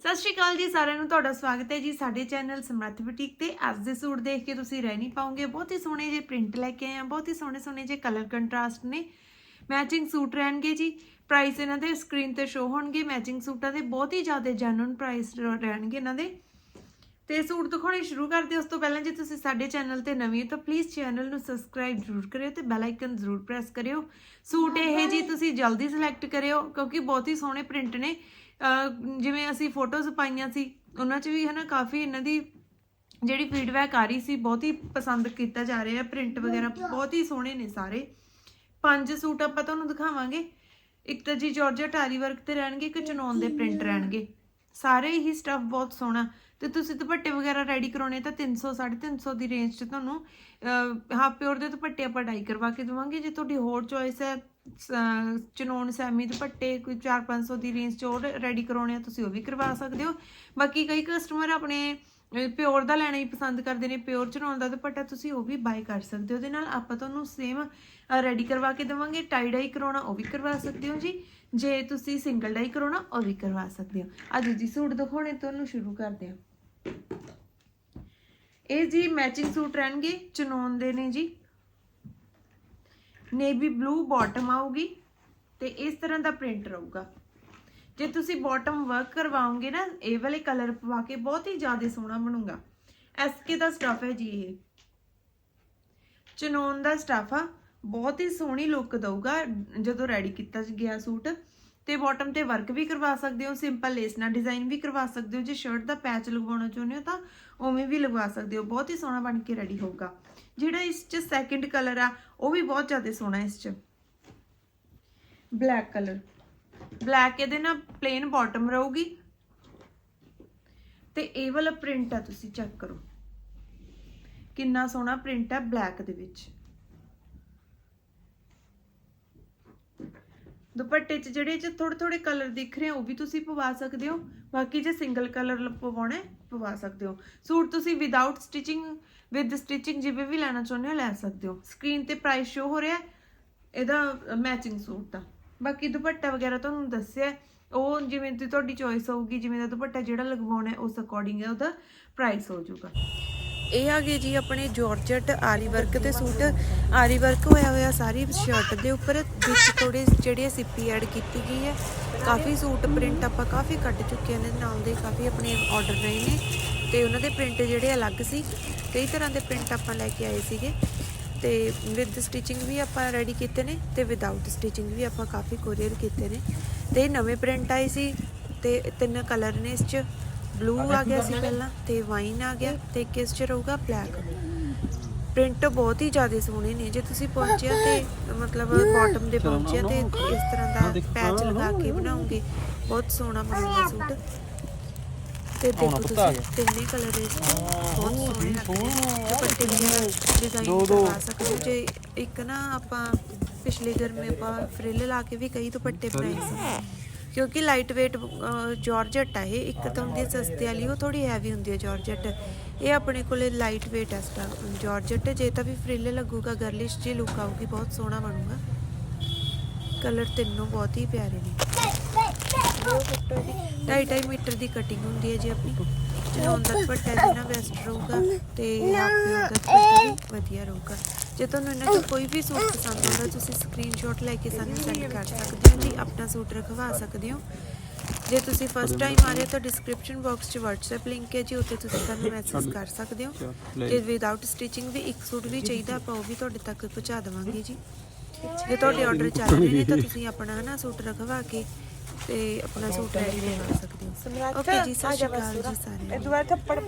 ਸਤਿ ਸ਼੍ਰੀ ਅਕਾਲ ਜੀ, ਸਾਰਿਆਂ ਨੂੰ ਤੁਹਾਡਾ ਸਵਾਗਤ ਹੈ ਜੀ ਸਾਡੇ ਚੈਨਲ ਸਮਰੱਥ ਬੁਟੀਕ ਤੇ। ਅੱਜ ਦੇ ਸੂਟ ਦੇਖ ਕੇ ਤੁਸੀਂ ਰਹਿ ਨਹੀਂ ਪਾਓਗੇ। ਬਹੁਤ ਹੀ ਸੋਹਣੇ ਜਿਹੇ ਪ੍ਰਿੰਟ ਲੈ ਕੇ ਆਏ ਆ ਬਹੁਤ ਹੀ ਸੋਹਣੇ ਸੋਹਣੇ ਜਿਹੇ ਕਲਰ ਕੰਟਰਾਸਟ ਨੇ। ਮੈਚਿੰਗ ਸੂਟ ਰਹਿਣਗੇ ਜੀ। ਪ੍ਰਾਈਸ ਇਹਨਾਂ ਦੇ ਸਕਰੀਨ ਤੇ ਸ਼ੋ ਹੋਣਗੇ। ਮੈਚਿੰਗ ਸੂਟਾਂ ਦੇ ਬਹੁਤ ਹੀ ਜ਼ਿਆਦਾ ਜੈਨੂਨ ਪ੍ਰਾਈਸ ਰਹਿਣਗੇ ਇਹਨਾਂ ਦੇ। ਤੇ ਸੂਟ ਦਿਖਾਉਣੇ ਸ਼ੁਰੂ ਕਰਦੇ ਉਸ ਤੋਂ ਪਹਿਲਾਂ ਜੇ ਤੁਸੀਂ ਸਾਡੇ ਚੈਨਲ ਤੇ ਨਵੇਂ ਹੋ ਤਾਂ ਪਲੀਜ਼ ਚੈਨਲ ਨੂੰ ਸਬਸਕ੍ਰਾਈਬ ਜ਼ਰੂਰ ਕਰਿਓ ਤੇ ਬੈਲ ਆਈਕਨ ਜ਼ਰੂਰ ਪ੍ਰੈਸ ਕਰਿਓ। ਸੂਟ ਇਹ ਜੀ ਤੁਸੀਂ ਜਲਦੀ ਸਿਲੈਕਟ ਕਰਿਓ ਕਿਉਂਕਿ ਬਹੁਤ ਹੀ ਸੋਹਣੇ ਪ੍ਰਿੰਟ ਨੇ। ਜਿਵੇਂ ਅਸੀਂ ਫੋਟੋਜ਼ ਪਾਈਆਂ ਸੀ ਉਹਨਾਂ 'ਚ ਵੀ ਹਨਾ ਕਾਫੀ ਇਹਨਾਂ ਦੀ ਜਿਹੜੀ ਫੀਡਬੈਕ ਆ ਰਹੀ ਸੀ ਬਹੁਤ ਹੀ ਪਸੰਦ ਕੀਤਾ ਜਾ ਰਿਹਾ ਪ੍ਰਿੰਟ ਵਗੈਰਾ ਬਹੁਤ ਹੀ ਸੋਹਣੇ ਨੇ ਸਾਰੇ। ਪੰਜ ਸੂਟ ਆਪਾਂ ਤੁਹਾਨੂੰ ਦਿਖਾਵਾਂਗੇ। ਇੱਕ ਤਾਂ ਜੀ ਜਾਰਜਟ ਆਰੀ ਵਰਕ ਤੇ ਰਹਿਣਗੇ ਇੱਕ ਚਨੌਨ ਦੇ ਪ੍ਰਿੰਟ ਰਹਿਣਗੇ। ਸਾਰੇ ਹੀ ਸਟਫ ਬਹੁਤ ਸੋਹਣਾ। ਤੇ ਤੁਸੀਂ ਦੁਪੱਟੇ ਵਗੈਰਾ ਰੈਡੀ ਕਰਾਉਣੇ ਤਾਂ 300 350 ਦੀ ਰੇਂਜ 'ਚ ਤੁਹਾਨੂੰ ਹਾਫ ਪਿਓਰ ਦੇ ਦੁਪੱਟੇ ਆਪਾਂ ਡਾਈ ਕਰਵਾ ਕੇ ਦੇਵਾਂਗੇ। ਜੇ ਤੁਹਾਡੀ ਹੋਰ ਚੋਇਸ ਹੈ, ਸ- ਸੈਮੀ ਦੁਪੱਟੇ, ਕੋਈ 4-500 ਦੀ ਰੇਂਜ 'ਚ ਉਹ ਰੈਡੀ ਕਰਾਉਣੇ ਆ, ਤੁਸੀਂ ਉਹ ਵੀ ਕਰਵਾ ਸਕਦੇ ਹੋ। ਬਾਕੀ ਕਈ ਕਸਟਮਰ ਆਪਣੇ ਪਿਓਰ ਦਾ ਲੈਣਾ ਹੀ ਪਸੰਦ ਕਰਦੇ ਨੇ ਪਿਓਰ ਚਨੌਨ ਦਾ ਦੁਪੱਟਾ ਤੁਸੀਂ ਉਹ ਵੀ ਬਾਈ ਕਰ ਸਕਦੇ ਹੋ। ਉਹਦੇ ਨਾਲ ਆਪਾਂ ਤੁਹਾਨੂੰ ਸੇਮ ਰੈਡੀ ਕਰਵਾ ਕੇ ਦੇਵਾਂਗੇ। ਟਾਈ ਡਾਈ ਕਰਾਉਣਾ, ਉਹ ਵੀ ਕਰਵਾ ਸਕਦੇ ਹੋ ਜੀ। ਜੇ ਤੁਸੀਂ ਸਿੰਗਲ ਡਾਈ ਕਰਾਉਣਾ, ਉਹ ਵੀ ਕਰਵਾ ਸਕਦੇ ਹੋ। ਅੱਜ ਜੀ, ਸੂਟ ਦਿਖਾਉਣੇ, ਤੁਹਾਨੂੰ ਸ਼ੁਰੂ ਕਰਦੇ ਹਾਂ। ਇਹ ਜੀ ਮੈਚਿੰਗ ਸੂਟ ਰਹਿਣਗੇ ਚਨੌਨ ਦੇ ਨੇ ਜੀ। ਨੇਵੀ ਬਲੂ ਬਾਟਮ ਆਊਗੀ ਤੇ ਇਸ ਤਰ੍ਹਾਂ ਦਾ ਪ੍ਰਿੰਟ ਰਹੂਗਾ। ਜੇ ਤੁਸੀਂ ਬਾਟਮ ਵਰਕ ਕਰਵਾਓਗੇ ਨਾ, ਇਹ ਵਾਲੇ ਕਲਰ ਪਵਾ ਕੇ ਬਹੁਤ ਹੀ ਜ਼ਿਆਦਾ ਸੋਹਣਾ ਬਣੂਗਾ। ਐਸਕੇ ਦਾ ਸਟਫ ਹੈ ਜੀ ਇਹ। ਚਨੌਨ ਦਾ ਸਟਫ ਆ, ਬਹੁਤ ਹੀ ਸੋਹਣੀ ਲੁੱਕ ਦਊਗਾ, ਜਦੋਂ ਰੈਡੀ ਕੀਤਾ ਗਿਆ ਸੂਟ। ਤੇ ਬਾਟਮ ਤੇ ਵਰਕ ਵੀ ਕਰਵਾ ਸਕਦੇ ਹੋ ਸਿੰਪਲ ਲੇਸ ਨਾਲ ਡਿਜ਼ਾਈਨ ਵੀ ਕਰਵਾ ਸਕਦੇ ਹੋ, ਜੇ ਸ਼ਰਟ ਦਾ ਪੈਚ ਲਗਵਾਉਣਾ ਚਾਹੁੰਦੇ ਹੋ ਤਾਂ ਉਵੇਂ ਵੀ ਲਗਵਾ ਸਕਦੇ ਹੋ, ਬਹੁਤ ਹੀ ਸੋਹਣਾ ਬਣ ਕੇ ਰੈਡੀ ਹੋਊਗਾ। ਜਿਹੜਾ ਇਸ ਚ ਸੈਕਿੰਡ ਕਲਰ ਆ, ਉਹ ਵੀ ਬਹੁਤ ਜ਼ਿਆਦਾ ਸੋਹਣਾ ਇਸ ਚ। ਬਲੈਕ ਕਲਰ ਬਲੈਕ ਇਹਦੇ ਨਾਲ ਪਲੇਨ ਬਾਟਮ ਰਹੂਗੀ। ਤੇ ਇਹ ਵਾਲਾ ਪ੍ਰਿੰਟ ਆ, ਤੁਸੀਂ ਚੈੱਕ ਕਰੋ। ਕਿੰਨਾ ਸੋਹਣਾ ਪ੍ਰਿੰਟ ਹੈ ਬਲੈਕ ਦੇ ਵਿੱਚ। ਦੁਪੱਟੇ 'ਚ ਜਿਹੜੇ 'ਚ ਥੋੜੇ ਥੋੜੇ ਕਲਰ ਦਿਖ ਰਹੇ ਉਹ ਵੀ ਤੁਸੀਂ ਪਵਾ ਸਕਦੇ ਹੋ। ਬਾਕੀ ਜੇ ਸਿੰਗਲ ਕਲਰ ਪਵਾਉਣਾ ਪਵਾ ਸਕਦੇ ਹੋ। ਸੂਟ ਤੁਸੀਂ ਵਿਦਆਊਟ ਸਟਿਚਿੰਗ ਵਿਦ ਸਟਿਚਿੰਗ ਜਿਵੇਂ ਵੀ ਲੈਣਾ ਚਾਹੁੰਦੇ ਹੋ, ਲੈ ਸਕਦੇ ਹੋ। ਸਕਰੀਨ ਤੇ ਪ੍ਰਾਈਸ ਸ਼ੋ ਹੋ ਰਿਹਾ ਇਹਦਾ ਮੈਚਿੰਗ ਸੂਟ ਦਾ। ਬਾਕੀ ਦੁਪੱਟਾ ਵਗੈਰਾ ਤੁਹਾਨੂੰ ਦੱਸਿਆ ਉਹ ਜਿਵੇਂ ਦੀ ਤੁਹਾਡੀ ਚੋਇਸ ਹੋਊਗੀ, ਜਿਵੇਂ ਦਾ ਦੁਪੱਟਾ ਜਿਹੜਾ ਲਗਵਾਉਣਾ ਉਸ ਅਕੋਰਡਿੰਗ ਹੈ, ਉਹਦਾ ਪ੍ਰਾਈਸ ਹੋ ਜਾਊਗਾ ਇਹ ਆ ਗਏ ਜੀ ਆਪਣੇ ਜਾਰਜਟ ਆਰੀ ਵਰਕ ਤੇ ਸੂਟ। ਆਰੀ ਵਰਕ ਹੋਇਆ ਹੋਇਆ ਸਾਰੀ ਸ਼ਰਟ ਦੇ ਉੱਪਰ, ਵਿੱਚ ਥੋੜੇ ਜਿਹੜੇ ਸਿੱਪੀ ਐਡ ਕੀਤੀ ਗਈ ਹੈ। ਕਾਫੀ ਸੂਟ ਪ੍ਰਿੰਟ ਆਪਾਂ ਕਾਫੀ ਕੱਢ ਚੁੱਕੇ ਨੇ, ਨਾਲ ਦੇ ਕਾਫੀ ਆਪਣੇ ਆਰਡਰ ਰਹੇ ਨੇ। ਤੇ ਉਹਨਾਂ ਦੇ ਪ੍ਰਿੰਟ ਜਿਹੜੇ ਅਲੱਗ ਸੀ, ਕਈ ਤਰ੍ਹਾਂ ਦੇ ਪ੍ਰਿੰਟ ਆਪਾਂ ਲੈ ਕੇ ਆਏ ਸੀਗੇ। ਤੇ ਵਿਦ ਸਟਿਚਿੰਗ ਵੀ ਆਪਾਂ ਰੈਡੀ ਕੀਤੇ ਨੇ ਤੇ ਵਿਦਆਊਟ ਸਟਿਚਿੰਗ ਵੀ ਆਪਾਂ ਕਾਫੀ ਕੋਰੀਅਰ ਕੀਤੇ ਨੇ। ਤੇ ਨਵੇਂ ਪ੍ਰਿੰਟ ਆਏ ਸੀ ਤੇ ਤਿੰਨ ਕਲਰ ਨੇ ਇਸ 'ਚ। ਬਲੂ ਆ ਗਿਆ ਸੀ ਪਹਿਲਾਂ ਤੇ ਵਾਈਨ ਆ ਗਿਆ ਤੇ ਇੱਕ ਇਸ 'ਚ ਰਹੂਗਾ? ਬਲੈਕ ਪ੍ਰਿੰਟ ਬਹੁਤ ਹੀ ਜ਼ਿਆਦਾ ਸੋਹਣੇ ਨੇ। ਜੇ ਤੁਸੀਂ ਪਹੁੰਚਿਆ ਤੇ ਮਤਲਬ ਬਾਟਮ ਦੇ ਪਹੁੰਚਿਆ ਤੇ ਇਸ ਤਰ੍ਹਾਂ ਦਾ ਪੈਚ ਲਗਾ ਕੇ ਬਣਾਉਂਗੇ ਬਹੁਤ ਸੋਹਣਾ ਬਣੂਗਾ ਸੂਟ ਤੇ ਦੇਖੋ ਤੁਸੀਂ ਤਿੰਨੇ ਕਲਰ ਇਸ ਬਹੁਤ ਸੋਹਣੇ ਲੱਗਦੇ ਡਿਜ਼ਾਈਨ ਕਰਵਾ ਸਕਦੇ ਜੇ ਇੱਕ ਨਾ ਆਪਾਂ ਪਿਛਲੇ ਗਰਮੇ ਆਪਾਂ ਫ੍ਰਿਲ ਲਾ ਕੇ ਵੀ ਕਈ ਦੁਪੱਟੇ ਬਣਾਏ ਸੀ। ਕਿਉਂਕਿ ਲਾਈਟ weight ਜਾਰਜਟ ਆ ਇਹ। ਇੱਕ ਤਾਂ ਹੁੰਦੀ ਸਸਤੇ ਵਾਲੀ, ਉਹ ਥੋੜੀ ਹੈਵੀ ਹੁੰਦੀ ਹੈ ਜਾਰਜਟ ਇਹ ਆਪਣੇ ਕੋਲੇ ਲਾਈਟ weight ਹੈ ਸਟਾ ਜਾਰਜਟ ਜੇ ਤਾਂ ਵੀ ਫ੍ਰਿਲ ਲੱਗੂਗਾ ਗਰਲਿਸ਼ ਜੀ ਲੁੱਕ ਆਊਗੀ, ਬਹੁਤ ਸੋਹਣਾ ਬਣੂਗਾ। ਕਲਰ ਤਿੰਨੋਂ ਬਹੁਤ ਹੀ ਪਿਆਰੇ ਨੇ। ਢਾਈ ਢਾਈ ਮੀਟਰ ਦੀ ਕਟਿੰਗ ਹੁੰਦੀ ਹੈ ਜੀ ਆਪਣੀ। ਜਨੌਨ ਦਾ ਦੁਪੱਟਾ ਜਿੰਨਾ ਬੈਸਟ ਰਹੂਗਾ ਤੇ ਹਾਫ ਦਾ ਦੁਪੱਟਾ ਵੀ ਵਧੀਆ ਰਹੂਗਾ। ਜੇ ਤੁਹਾਨੂੰ ਇਹਨਾਂ ਚੋਂ ਕੋਈ ਵੀ ਸੂਟ ਪਸੰਦ ਆਉਂਦਾ ਤੁਸੀਂ ਸਕਰੀਨਸ਼ਾਟ ਲੈ ਕੇ ਸਾਨੂੰ ਸੈਂਡ ਕਰ ਸਕਦੇ ਹੋ ਜੀ ਆਪਣਾ ਸੂਟ ਰਖਵਾ ਸਕਦੇ ਹੋ। ਜੇ ਤੁਸੀਂ ਫਸਟ ਟਾਈਮ ਆ ਰਹੇ ਹੋ ਤਾਂ ਡਿਸਕ੍ਰਿਪਸ਼ਨ ਬਾਕਸ 'ਚ WhatsApp ਲਿੰਕ ਹੈ ਜੀ ਉੱਥੇ ਤੁਸੀਂ ਸਾਨੂੰ ਮੈਸੇਜ ਕਰ ਸਕਦੇ ਹੋ। ਜੇ ਵਿਦਆਊਟ ਸਟਿਚਿੰਗ ਵੀ ਇੱਕ ਸੂਟ ਵੀ ਚਾਹੀਦਾ ਆਪਾਂ ਉਹ ਵੀ ਤੁਹਾਡੇ ਤੱਕ ਪਹੁੰਚਾ ਦੇਵਾਂਗੇ ਜੀ। ਜੇ ਤੁਹਾਡੇ ਆਰਡਰ ਚੱਲ ਰਹੇ ਨੇ ਤਾਂ ਤੁਸੀਂ ਆਪਣਾ ਹਨਾ ਸੂਟ ਰਖਵਾ ਕੇ ਤੇ ਆਪਣਾ ਸੂਟ ਰੈਡੀ ਕਰਵਾ ਸਕਦੇ ਹੋ। ਓਕੇ ਜੀ ਸਤਿ ਸ਼੍ਰੀ ਅਕਾਲ ਜੀ ਸਾਰਿਆਂ ਨੂੰ। ਦੁਆ ਥੱਪੜ ਪੈ